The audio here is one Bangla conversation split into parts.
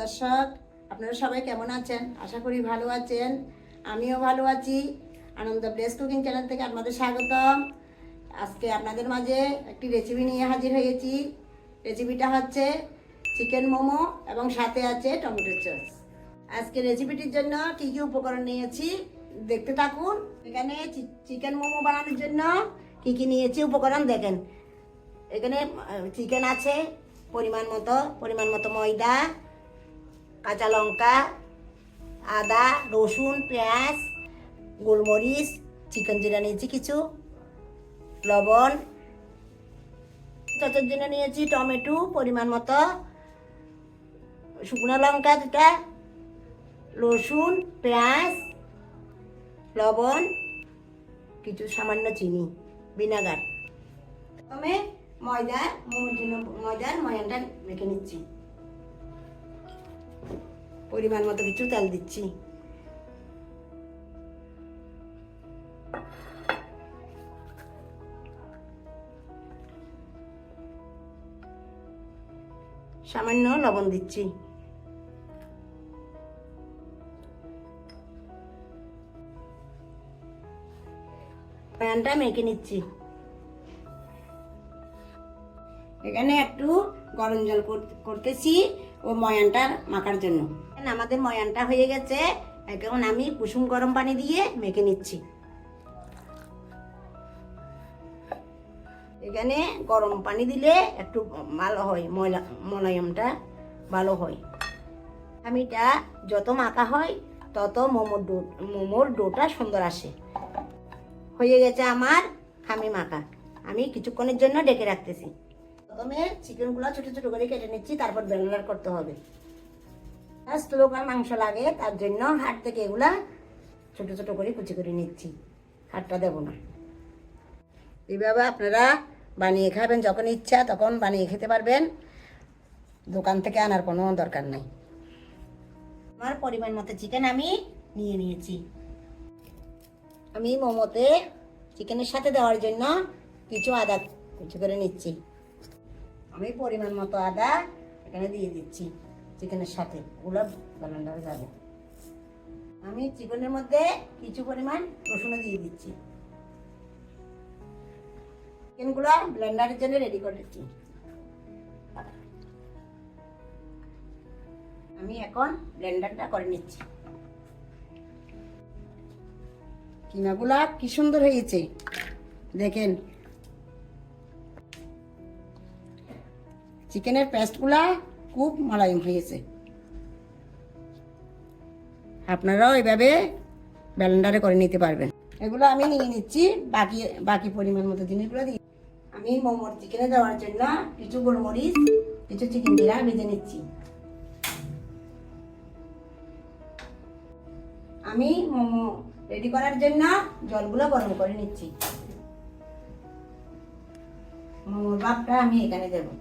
দর্শক, আপনারা সবাই কেমন আছেন? আশা করি ভালো আছেন। আমিও ভালো আছি। আনন্দ প্লেস কুকিং চ্যানেল থেকে আপনাদের স্বাগতম। আজকে আপনাদের মাঝে একটি রেসিপি নিয়ে হাজির হয়েছি। রেসিপিটা হচ্ছে চিকেন মোমো এবং সাথে আছে টমেটো সস আজকে রেসিপিটির জন্য কী কী উপকরণ নিয়েছি দেখতে থাকুন। এখানে চিকেন মোমো বানানোর জন্য কী কী নিয়েছি উপকরণ দেখেন। এখানে চিকেন আছে, পরিমাণ মতো পরিমাণ মতো ময়দা কাঁচা লঙ্কা, আদা, রসুন, পেঁয়াজ, গোলমরিচ, চিকেন জিরা নিয়েছি কিছু, লবণ চচের জন্য নিয়েছি টমেটো পরিমাণ মতো, শুকনো লঙ্কা দুটা, রসুন, পেঁয়াজ, লবণ, কিছু সামান্য চিনি, ভিনেগার। প্রথমে ময়দা মোমোর জন্য ময়দার ময়ানটা মেখে নিচ্ছি। পরিমাণ মতো কিছু তেল দিচ্ছি। সামান্য লবণ দিচ্ছি। প্যানটা মেখে নিচ্ছি। এখানে একটু গরম জল কর- করতেছি ও ময়ানটা মাখার জন্য। আমাদের ময়ানটা হয়ে গেছে। এখন আমি কুসুম গরম পানি দিয়ে মেখে নিচ্ছি। এখানে গরম পানি দিলে একটু ভালো হয়, ময়লা, মলায়মটা ভালো হয়। আমিটা যত মাখা হয়, তত মোমোর ডো, মোমোর ডোটা সুন্দর আসে। হয়ে গেছে আমার খামি মাখা। আমি কিছুক্ষণের জন্য ডেকে রাখতেছি। প্রথমে চিকেনগুলো ছোটো ছোটো করে কেটে নিচ্ছি, তারপর ব্লেন্ডার করতে হবে। ফার্স্ট লোক মাংস লাগে, তার জন্য হাট থেকে এগুলা ছোট ছোট করে কুচি করে নিচ্ছি। হাটটা দেবো না। এইভাবে আপনারা বানিয়ে খাবেন যখন ইচ্ছা, তখন বানিয়ে খেতে পারবেন। দোকান থেকে আনার কোনো দরকার নেই। আমার পরিমাণ মতো চিকেন আমি নিয়ে নিয়েছি। আমি মোমোতে চিকেনের সাথে দেওয়ার জন্য কিছু আদা কুচি করে নিচ্ছি। আমি পরিমাণ মতো আদা এখানে দিয়ে দিচ্ছি। চিকেনের সাথে। ওগুলো ব্লেন্ডারে যাবে। আমি চিকেনের মধ্যে কিছু পরিমাণ রসুনও দিয়ে দিচ্ছি। চিকেনগুলো ব্লেন্ডারের জন্য রেডি করে দিচ্ছি। আমি এখন ব্লেন্ডারটা করে নিচ্ছি। কিমাগুলা কি সুন্দর হয়েছে। দেখেন। চিকেনের পেস্টগুলা খুব মালায়ম হয়েছে। আপনারাও এভাবে ব্যালেন্ডারে করে নিতে পারবেন। এগুলো আমি নিয়ে নিচ্ছি, বাকি বাকি পরিমাণ মতো জিনিসগুলো দিয়ে। আমি মোমোর চিকেনে দেওয়ার জন্য কিছু গোলমরিচ, কিছু চিকেন জিরা ভেজে নিচ্ছি। আমি মোমো রেডি করার জন্য জলগুলো গরম করে নিচ্ছি। মোমোর ভাবটা আমি এখানে দেবো।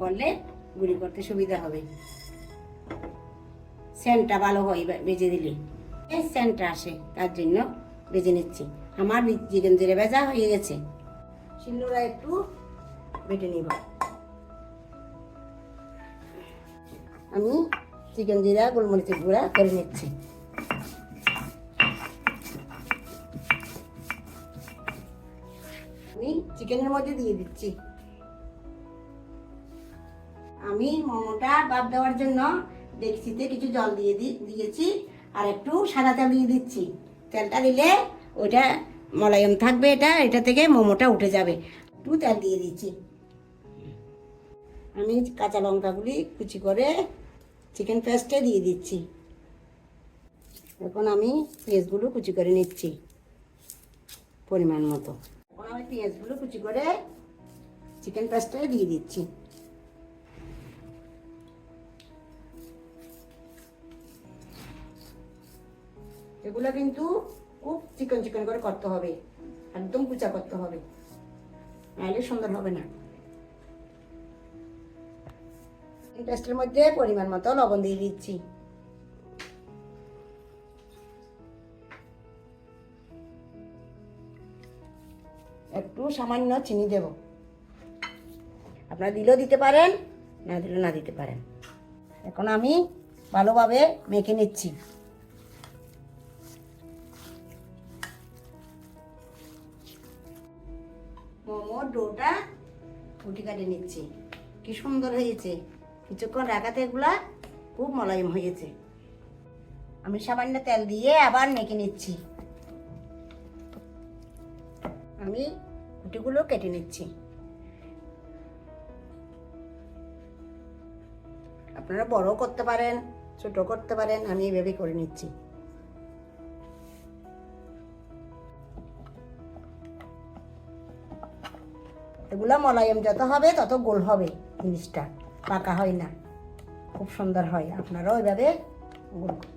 করলে গুঁড়ি করতে সুবিধা হবে। সেন্টটা ভালো হয় বেজে দিলে। এই সেন্টটা আসে, তার জন্য বেজে নিচ্ছি। আমার চিকেন জিরে ভেজা হয়ে গেছে। শিলনোড়া একটু বেটে নিব। আমি চিকেন জিরা, গোলমরিচের গুঁড়া করে নিচ্ছি। আমি চিকেনের মধ্যে দিয়ে দিচ্ছি। আমি মোমোটা বাদ দেওয়ার জন্য ডেকচিতে কিছু জল দিয়ে দিয়েছি আর একটু সাদা তেল দিয়ে দিচ্ছি। তেলটা দিলে ওইটা মলায়ম থাকবে এটা এটা থেকে মোমোটা উঠে যাবে। একটু তেল দিয়ে দিচ্ছি। আমি কাঁচা লঙ্কাগুলি কুচি করে চিকেন পেস্টে দিয়ে দিচ্ছি। এখন আমি পেঁয়াজগুলো কুচি করে নিচ্ছি পরিমাণ মতো। এখন আমি পেঁয়াজগুলো কুচি করে চিকেন পেস্টে দিয়ে দিচ্ছি। এগুলো কিন্তু খুব চিকন চিকন করে করতে হবে। একদম কুচা করতে হবে। নাহলে সুন্দর হবে না। পেস্টের মধ্যে পরিমাণ মতো লবণ দিয়ে দিচ্ছি। একটু সামান্য চিনি দেব। আপনারা দিলেও দিতে পারেন, না দিলেও না দিতে পারেন। এখন আমি ভালোভাবে মেখে নিচ্ছি। ফুটি কাটে নিচ্ছি। কি সুন্দর হয়েছে। কিছুক্ষণ রাখাতে এগুলা খুব মলায়ম হয়েছে। আমি সামান্য তেল দিয়ে আবার মেখে নিচ্ছি। আমি কুটিগুলো কেটে নিচ্ছি। আপনারা বড় করতে পারেন ছোট করতে পারেন, আমি এইভাবে করে নিচ্ছি। এগুলা মলায়ম যত হবে, তত গোল হবে জিনিসটা। পাকা হয় না। খুব সুন্দর হয়। আপনারাও ওইভাবে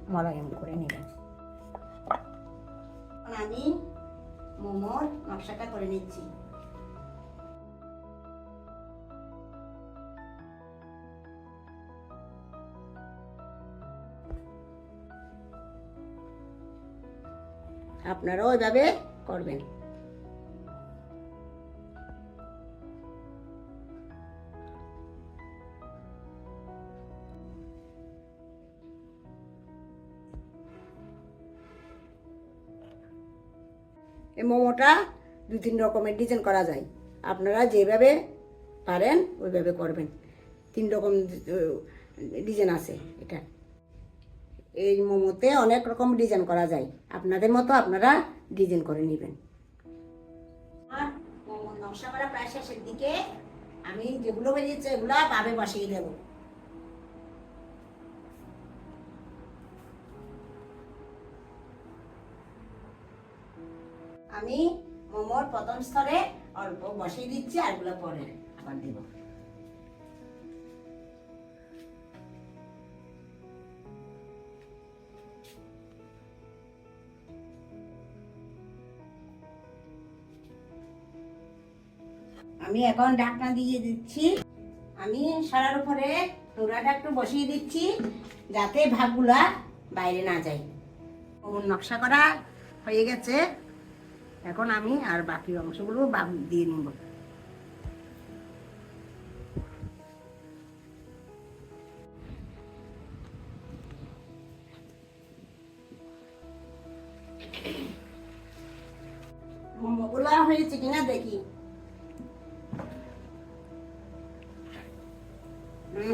মলায়ম করে নেবেন। আমি মোমোর নকশাটা করে নিচ্ছি। আপনারাও ওইভাবে করবেন। এই মোমোটা দু তিন রকমের ডিজাইন করা যায়। আপনারা যেভাবে পারেন, ওইভাবে করবেন। তিন রকম ডিজাইন আছে এটা। এই মোমোতে অনেক রকম ডিজাইন করা যায়। আপনাদের মতো আপনারা ডিজাইন করে নেবেন। নকশা করা প্রায় শেষের দিকে। আমি যেগুলো বেরিয়েছে এগুলো বাবে বসিয়ে দেবো। আমি মোমোর প্রথম স্তরে অল্প বসিয়ে দিচ্ছি আর এগুলো পরে আবার দিব। আমি এখন ঢাকনা দিয়ে দিচ্ছি। আমি সারার উপরে নোড়াটা একটু বসিয়ে দিচ্ছি যাতে ভাগগুলা বাইরে না যায়। নকশা করা হয়ে গেছে। এখন আমি আর বাকি অংশগুলো দিয়ে নিব। হয়েছে কিনা দেখি।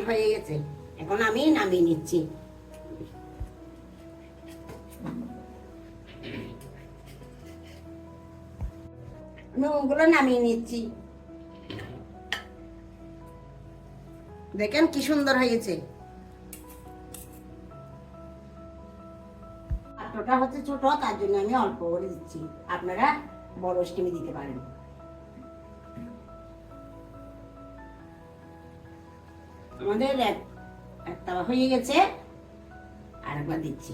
হয়ে গেছে। এখন আমি নামিয়ে নিচ্ছি। আমি ওগুলো নামিয়ে নিচ্ছি। দেখেন কি সুন্দর হয়েছে। পাত্রটা হচ্ছে ছোট, তার জন্য আমি অল্প করে দিচ্ছি। আপনারা বড় স্টিমে দিতে পারেন। আমাদের এক একটা হয়ে গেছে। আর একবার দিচ্ছি।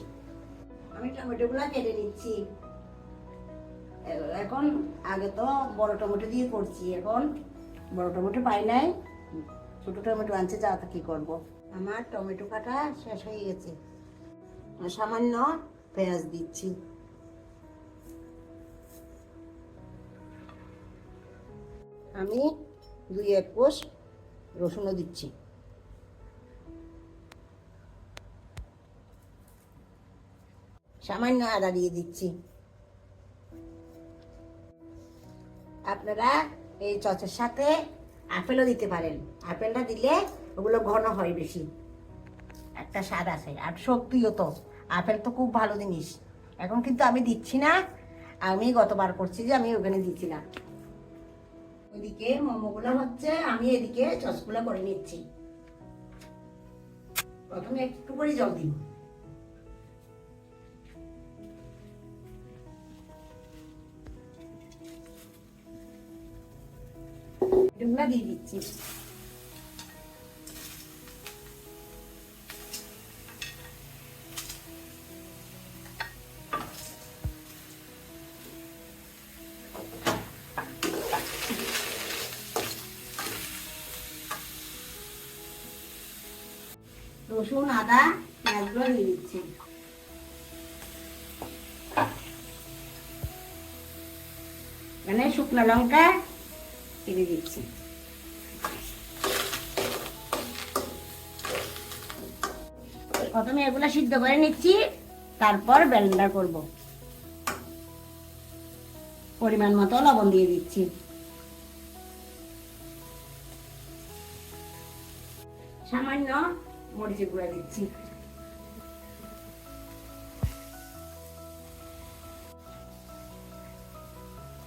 আমি টমেটোগুলো কেটে নিচ্ছি। এখন আগে তো বড় টমেটো দিয়ে করছি, এখন বড় টমেটো পাই নাই। ছোট টমেটো আনছে, যা তা কি করব? আমার টমেটো কাটা শেষ হয়ে গেছে। সামান্য পেঁয়াজ দিচ্ছি। আমি দুই এক কোষ রসুনও দিচ্ছি। সামান্য আদা দিয়ে দিচ্ছি। আপনারা এই চচের সাথে আপেলও দিতে পারেন। আপেলটা দিলে ওগুলো ঘন হয় বেশি। একটা স্বাদ আছে, আর শক্তিও তো। আপেল তো খুব ভালো জিনিস। এখন কিন্তু আমি দিচ্ছি না। আমি গতবার করছি যে আমি ওখানে দিচ্ছি না। ওইদিকে মোমোগুলো হচ্ছে, আমি এদিকে চসগুলো করে নিচ্ছি। প্রথমে একটু করে জল দিব এগুলা দিয়ে রসুন আদা পেঁয়াজগুলো দিয়ে দিচ্ছি এখানে শুকনো লঙ্কা কেটে দিচ্ছি প্রথমে এগুলো সিদ্ধ করে নিচ্ছি, তারপর ব্লেন্ডার করব। পরিমাণ মতো লবণ দিয়ে দিচ্ছি। সামান্য মরিচের গুঁড়া দিচ্ছি।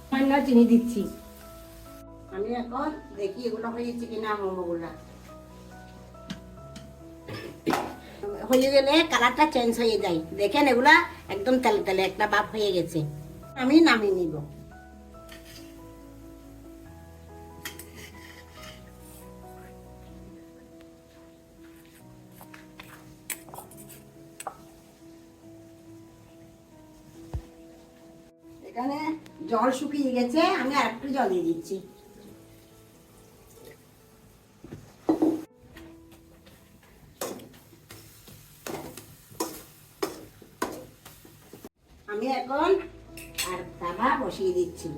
সামান্য চিনি দিচ্ছি। আমি এখন দেখি এগুলো হয়েছে কিনা মোমোগুলা হয়ে গেলে কালারটা চেঞ্জ হয়ে যায়। দেখেন এগুলা একদম তেলে তেলে একটা বাপ হয়ে গেছে। আমি নামিয়ে নিব। এখানে জল শুকিয়ে গেছে, আমি আর একটু জল দিয়ে দিচ্ছি। আর তাবা বসিয়ে দিচ্ছি।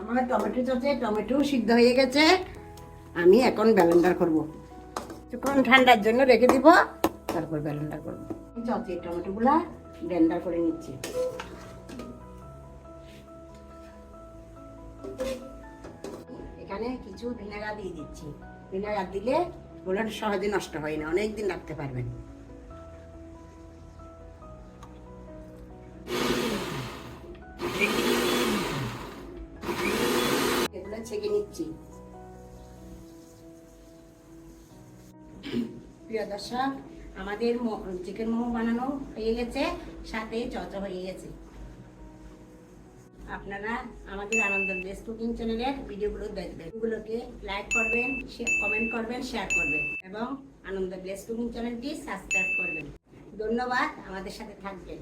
আমার টমেটো চচে টমেটো সিদ্ধ হয়ে গেছে। আমি এখন ব্যালেন্ডার করব। কিছুক্ষণ ঠান্ডার জন্য রেখে দিব, তারপর ব্যালেন্ডার করব। চচে টমেটোগুলা ব্লেন্ডার করে নিচ্ছি। এখানে কিছু ভিনেগার দিয়ে দিচ্ছি। ভিনেগার দিলে ওগুলো সহজে নষ্ট হয় না অনেক দিন রাখতে পারবেন। এগুলো ছেঁকে নিচ্ছি। প্রিয় দর্শক, আমাদের চিকেন মোমো বানানো হয়ে গেছে, সাথে চচা হয়ে গেছে। আপনারা আমাদের আনন্দ বেস্ট কুকিং চ্যানেলের ভিডিওগুলো দেখবেন। ওগুলোকে লাইক করবেন কমেন্ট করবেন শেয়ার করবেন এবং আনন্দ বেস্ট কুকিং চ্যানেলটি সাবস্ক্রাইব করবেন। ধন্যবাদ আমাদের সাথে থাকবেন।